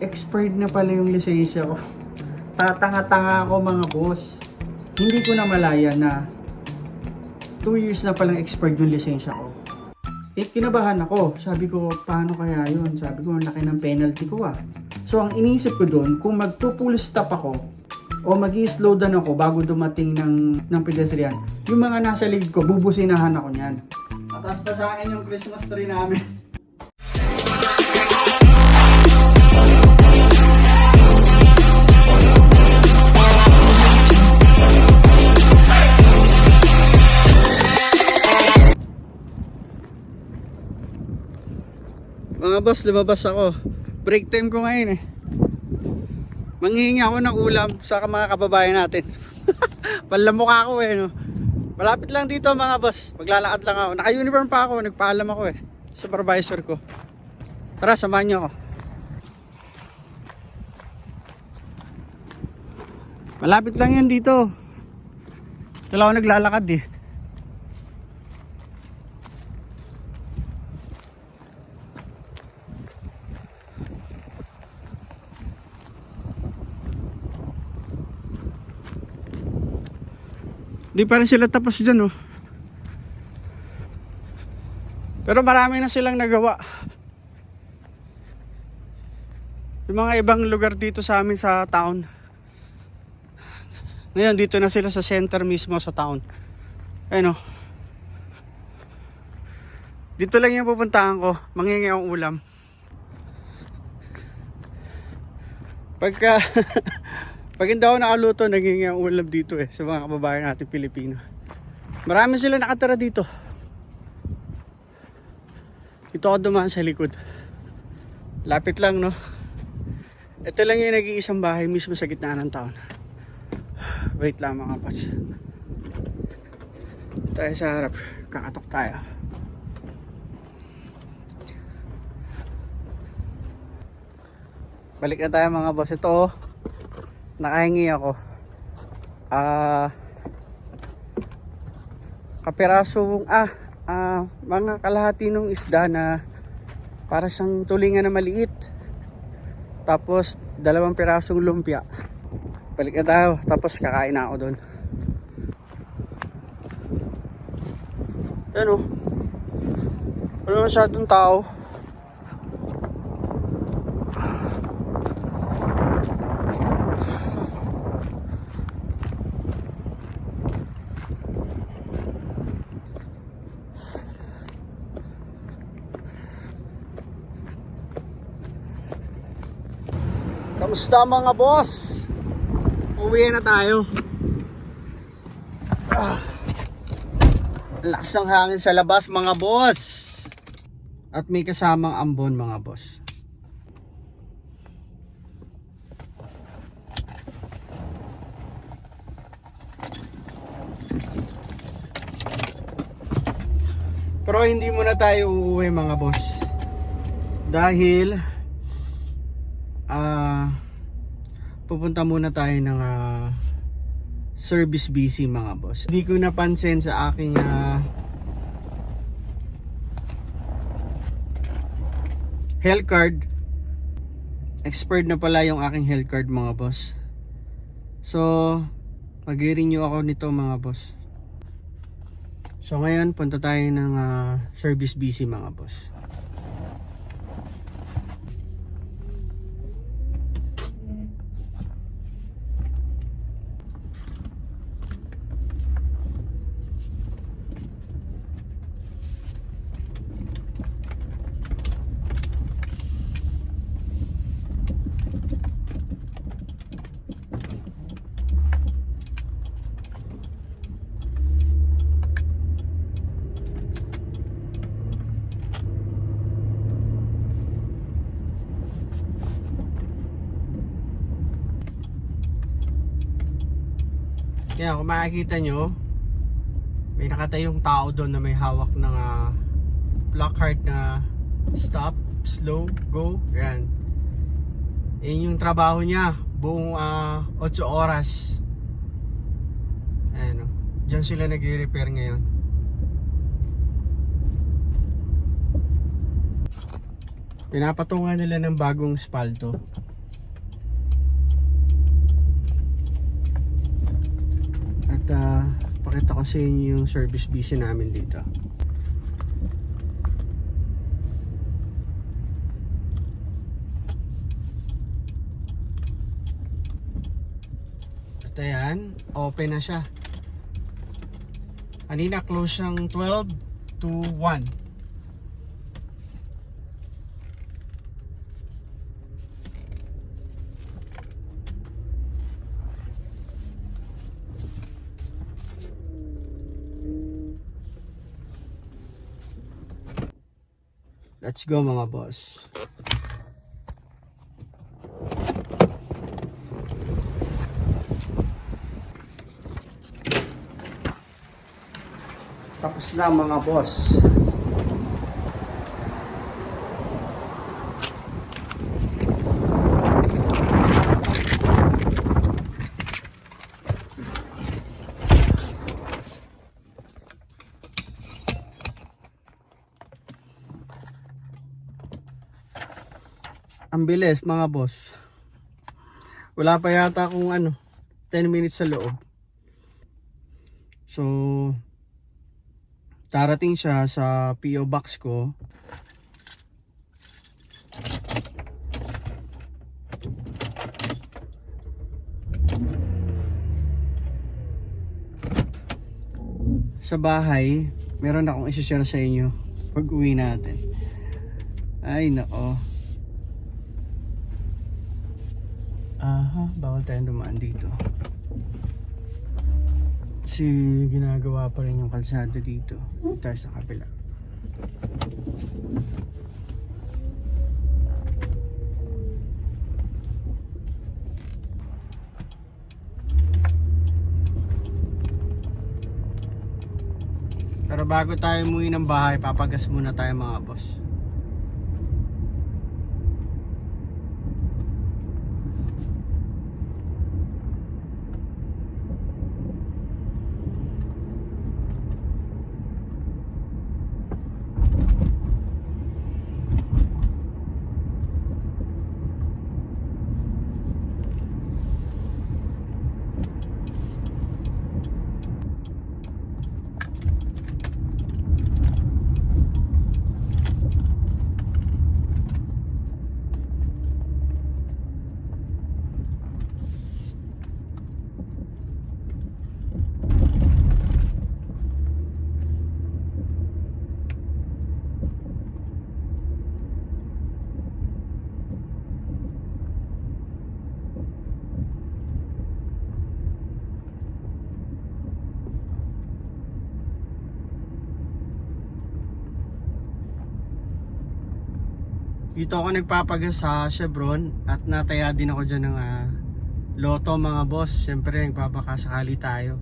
expired na pala yung lisensya ko. Tatanga-tanga ako mga boss. Hindi ko na malaya na 2 years na palang expired yung lisensya ko. Eh, kinabahan ako. Sabi ko, paano kaya yun? Sabi ko, laki ng penalty ko ah. So, ang iniisip ko doon, kung magpo-full stop ako, o mag slow down ako bago dumating ng, ng pedestrian, yung mga nasa lead ko, bubusinahan ako niyan. Mataas pa sa akin yung Christmas tree namin. Mga boss, lumabas ako. Break time ko ngayon eh. Manghihingi ako ng ulam sa mga kababayan natin. Palamukha ako eh, no? Malapit lang dito mga boss. Maglalakad lang ako. Naka-uniform pa ako. Nagpaalam ako eh. Supervisor ko. Tara, samahan niyo ako. Malapit lang yan dito. Ito lang ako naglalakad eh. Di pa sila tapos dyan oh. Pero marami na silang nagawa. Yung mga ibang lugar dito sa amin sa town. Ngayon dito na sila sa center mismo sa town. Ayun oh. Dito lang yung pupuntahan ko. Mangingi ang ulam. Pagka Pag hindi ako nakaluto, naging ang ulam dito eh sa mga kababayan natin Pilipino. Marami sila nakatira dito. Ito ako dumaan sa likod. Lapit lang no. Ito lang yung nag-iisang bahay mismo sa gitna ng town. Wait lang mga pas. Tayo sa harap. Kakatok tayo. Balik na tayo mga boss. Ito oh nakahingi ako. Ah kapirasong ah ah mga kalahati ng isda na para siyang tulingan na maliit. Tapos dalawang pirasong lumpia. Balik na tayo tapos kakain na ako doon yan o wala masyadong tao Kamusta mga boss? Uwi na tayo. Ah. Lakas ng hangin sa labas mga boss. At may kasamang ambon mga boss. Pero hindi muna tayo uuwi mga boss. Dahil ah pupunta muna tayo ng ah, service busy mga boss. Hindi ko napansin sa aking ah, health card. Expired na pala yung aking health card mga boss. So, mag-renew ako nito mga boss. So ngayon, punta tayo ng ah, service busy mga boss. Kaya kung makikita nyo, may nakatayong tao doon na may hawak ng ah, placard na stop, slow, go. Yan. Yan yung trabaho niya. Buong ah, 8 oras. Ayan o. Diyan sila nagre-repair ngayon. Pinapatungan nila ng bagong spalto. uh, pakita ko sa inyo yung service busy namin dito. At ayan, open na siya. Kanina close siyang 12 to 1. Let's go mga boss. Tapos na mga boss. Ang bilis mga boss. Wala pa yata kung ano, 10 minutes sa loob. So, darating siya sa PO box ko. Sa bahay, meron akong isi-share sa inyo pag uwi natin. Ay, nako. Aha, bawal tayong dumaan dito. Kasi ginagawa pa rin yung kalsada dito. Tayo sa kabila. Pero bago tayo umuwi ng bahay, papagas muna tayo mga boss. Dito ako nagpapagas sa Chevron at nataya din ako dyan ng ah, loto mga boss. Siyempre nagpapakasakali tayo.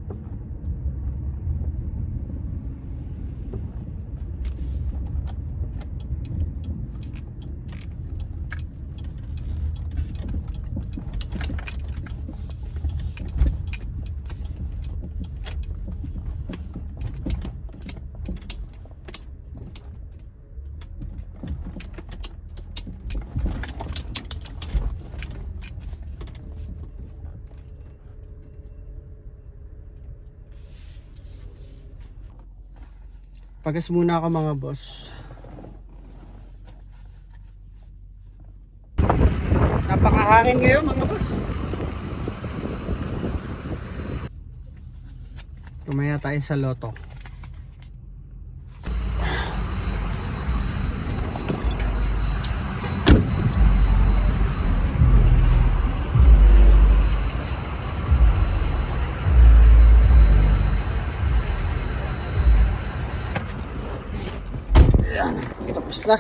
Pagas muna ako mga boss. Napakahangin ngayon mga boss. Tumaya tayo sa loto. Na.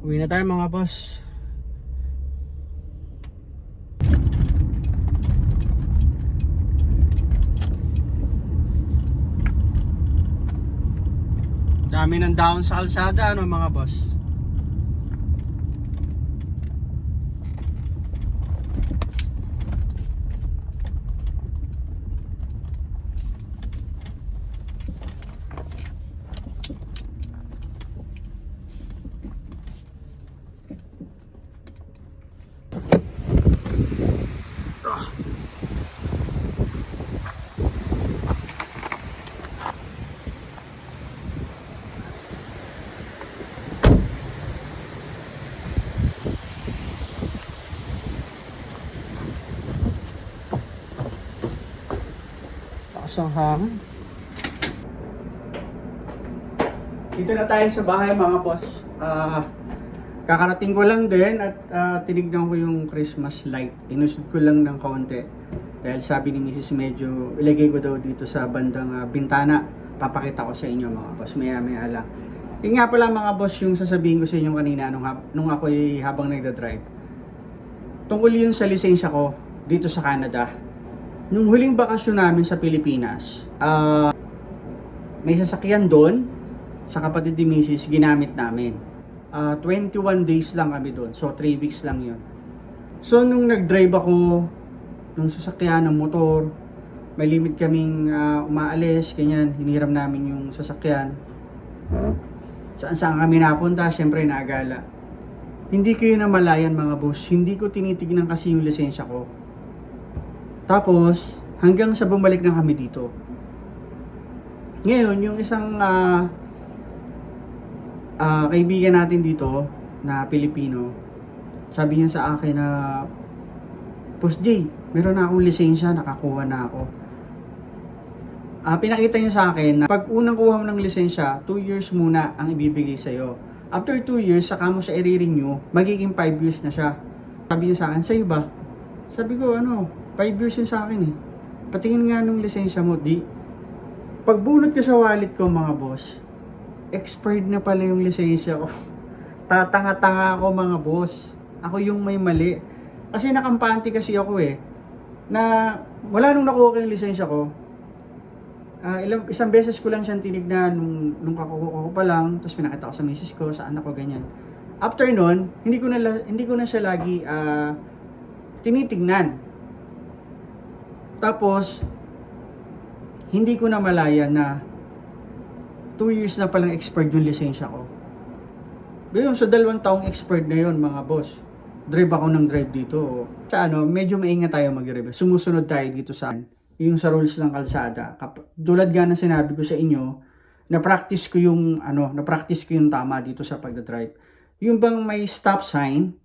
Uwi na tayo mga boss. Dami ng down sa kalsada ano mga boss. Lakas ang hangin. Dito na tayo sa bahay mga boss. Ah, kakarating ko lang din at ah, tinignan ko yung Christmas light. Inusod ko lang ng kaunti. Dahil sabi ni Mrs. medyo ilagay ko daw dito sa bandang ah, bintana. Papakita ko sa inyo mga boss. Maya maya lang. Yung nga pala mga boss yung sasabihin ko sa inyo kanina nung, nung ako habang nagda-drive. Tungkol yun sa lisensya ko dito sa Canada. Nung huling bakasyon namin sa Pilipinas, ah may sasakyan doon sa kapatid ni Mrs. ginamit namin. Ah, 21 days lang kami doon. So, 3 weeks lang yun. So, nung nag-drive ako nung sasakyan ng motor, may limit kaming ah, umaalis, ganyan, hiniram namin yung sasakyan. Saan saan kami napunta, syempre naagala. Hindi ko yun namalayan mga boss. Hindi ko tinitignan kasi yung lisensya ko. Tapos, hanggang sa bumalik na kami dito. Ngayon, yung isang ah, ah, kaibigan natin dito na Pilipino, sabi niya sa akin na, Boss J, meron na akong lisensya, nakakuha na ako. Ah, pinakita niya sa akin na pag unang kuha mo ng lisensya, 2 years muna ang ibibigay sa'yo. After 2 years, saka mo siya i-renew, magiging 5 years na siya. Sabi niya sa akin, sa'yo ba? Sabi ko, ano, 5 years yun sa akin eh. Patingin nga nung lisensya mo, di. Pagbunot ko sa wallet ko mga boss, expired na pala yung lisensya ko. Tatanga-tanga ako mga boss. Ako yung may mali. Kasi nakampante kasi ako eh. Na wala nung nakuha ko yung lisensya ko. Ah, ilang, isang beses ko lang siyang tinignan nung, nung kakuha ko pa lang. Tapos pinakita ko sa misis ko, sa anak ko, ganyan. After nun, hindi ko na, hindi ko na siya lagi ah, tinitignan. Tapos, hindi ko na malaya na 2 years na palang expired yung lisensya ko. Ngayon, sa dalawang taong expired na yon mga boss. Drive ako ng drive dito. Sa ano, medyo maingat tayo mag-drive. Sumusunod tayo dito sa yung sa rules ng kalsada. Kap- Tulad nga na sinabi ko sa inyo, na-practice ko yung ano, na-practice ko yung tama dito sa pagdadrive. Yung bang may stop sign,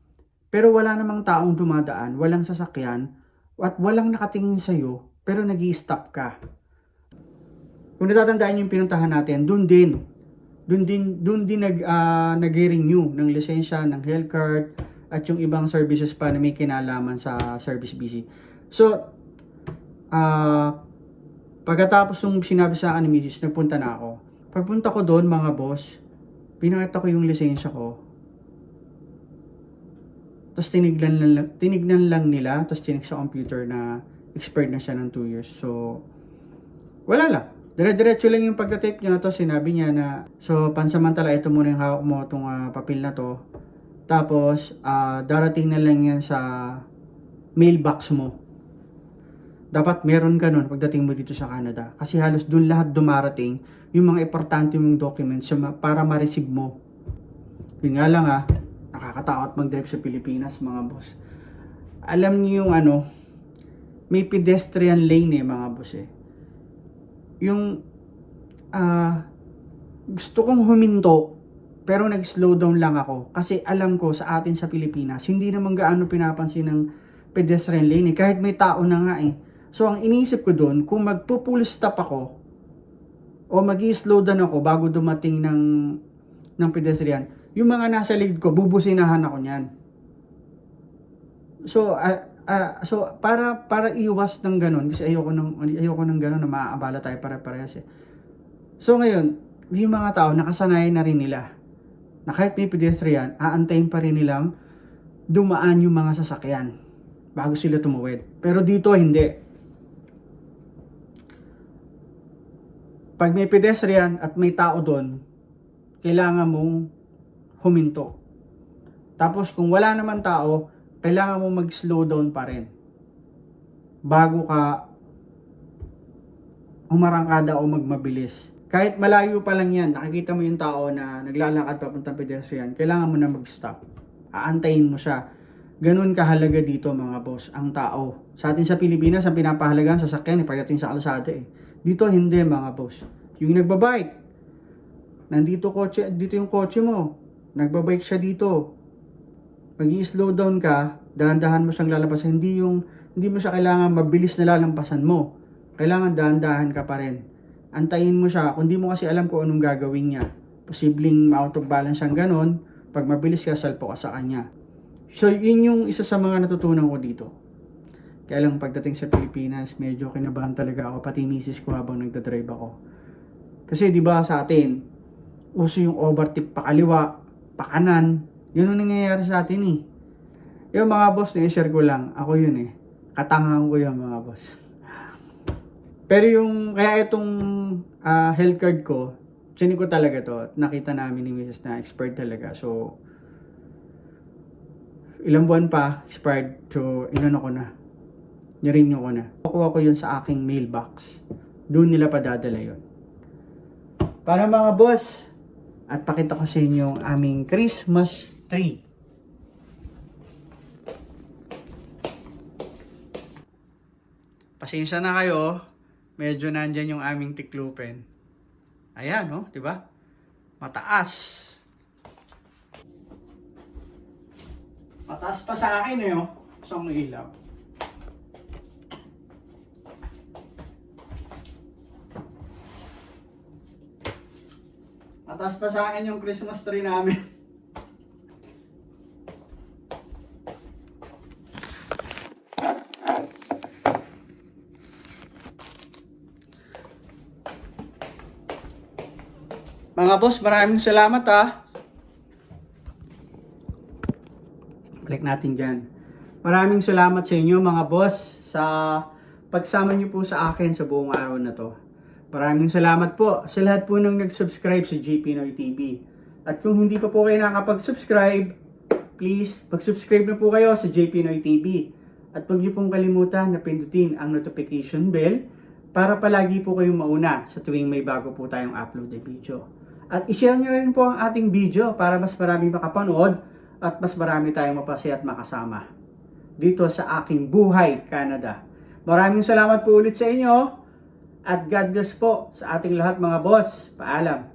pero wala namang taong dumadaan, walang sasakyan, at walang nakatingin sa'yo, pero nag stop ka. Kung natatandaan yung pinuntahan natin, dun din. Dun din, dun din nag, ah, nag-renew ng lisensya, ng health card, at yung ibang services pa na may kinalaman sa service busy. So, ah, pagkatapos nung sinabi sa akin ni Mrs., nagpunta na ako. Pagpunta ko doon, mga boss, pinakita ko yung lisensya ko. Tapos tinignan lang, tinignan lang nila, tapos tinig sa computer na expired na siya ng 2 years. So, wala lang. Dire-diretso lang yung pagka-tape niya. Tapos sinabi niya na, so pansamantala, ito muna yung hawak mo, itong ah, papel na to. Tapos, ah, darating na lang yan sa mailbox mo. Dapat meron ka nun pagdating mo dito sa Canada. Kasi halos dun lahat dumarating yung mga importante mong documents para ma-receive mo. Yun nga lang ha, nakakatakot mag-drive sa Pilipinas mga boss. Alam niyo yung ano, may pedestrian lane eh mga boss eh. Yung ah gusto kong huminto pero nag-slow down lang ako kasi alam ko sa atin sa Pilipinas hindi naman gaano pinapansin ng pedestrian lane eh. kahit may tao na nga eh. So ang iniisip ko doon kung magpo-full stop ako o mag slow down ako bago dumating ng ng pedestrian, yung mga nasa lead ko bubusinahan ako niyan. So ah, ah, so para para iwas ng ganun kasi ayoko nang ayoko nang ganun na maaabala tayo pare-parehas eh. So ngayon, yung mga tao nakasanayan na rin nila na kahit may pedestrian, aantayin pa rin nilang dumaan yung mga sasakyan bago sila tumawid. Pero dito hindi. Pag may pedestrian at may tao doon, kailangan mong huminto. Tapos kung wala naman tao, kailangan mong mag-slow down pa rin. Bago ka umarangkada o magmabilis. Kahit malayo pa lang yan, nakikita mo yung tao na naglalakad papuntang pedestrian, kailangan mo na mag-stop. Aantayin mo siya. Ganun kahalaga dito mga boss, ang tao. Sa atin sa Pilipinas, ang pinapahalagaan sa sakyan, eh, pagdating sa kalsada eh. Dito hindi mga boss. Yung nagbabike, nandito kotse, dito yung kotse mo. Nagbabike siya dito. mag slow down ka, dahan-dahan mo siyang lalampasan. Hindi yung, hindi mo siya kailangan mabilis na lalampasan mo. kailangan dahan-dahan ka pa rin. Antayin mo siya, kung di mo kasi alam kung anong gagawin niya. Posibleng ma-out of balance siyang ganon, pag mabilis ka, salpo ka sa kanya. So, yun yung isa sa mga natutunan ko dito. Kaya lang pagdating sa Pilipinas, medyo kinabahan talaga ako, pati misis ko habang nagdadrive ako. Kasi di ba sa atin, uso yung overtake pa kaliwa, pa kanan, yun ang nangyayari sa atin eh. Yung mga boss, na-share ko lang, ako yun eh. Katangang ko yun mga boss. Pero yung, kaya itong ah, health card ko, chinik ko talaga to. Nakita namin ni Mrs. na expired talaga. So, ilang buwan pa, expired. So, inano ko na. Nirenew ko na. Kukuha ko yun sa aking mailbox. Doon nila padadala yun. Para mga boss, at pakita ko sa inyo ang aming Christmas tree. Pasensya na kayo, medyo nandyan yung aming tiklupen. Ayan, no? Di ba? Mataas. Mataas pa sa akin eh, oh. Isang ilaw. Mataas pa sa akin yung Christmas tree namin. Mga boss, maraming salamat ha. Click natin dyan. Maraming salamat sa inyo mga boss sa pagsama niyo po sa akin sa buong araw na to. Maraming salamat po sa lahat po nang nag-subscribe sa GP Noy TV. At kung hindi pa po kayo nakapag-subscribe, please mag-subscribe na po kayo sa JP Noy TV. At huwag niyo pong kalimutan na pindutin ang notification bell para palagi po kayong mauna sa tuwing may bago po tayong upload na video. At ishare niyo rin po ang ating video para mas marami makapanood at mas marami tayong mapasaya at makasama dito sa aking buhay, Canada. Maraming salamat po ulit sa inyo at God bless po sa ating lahat mga boss. Paalam.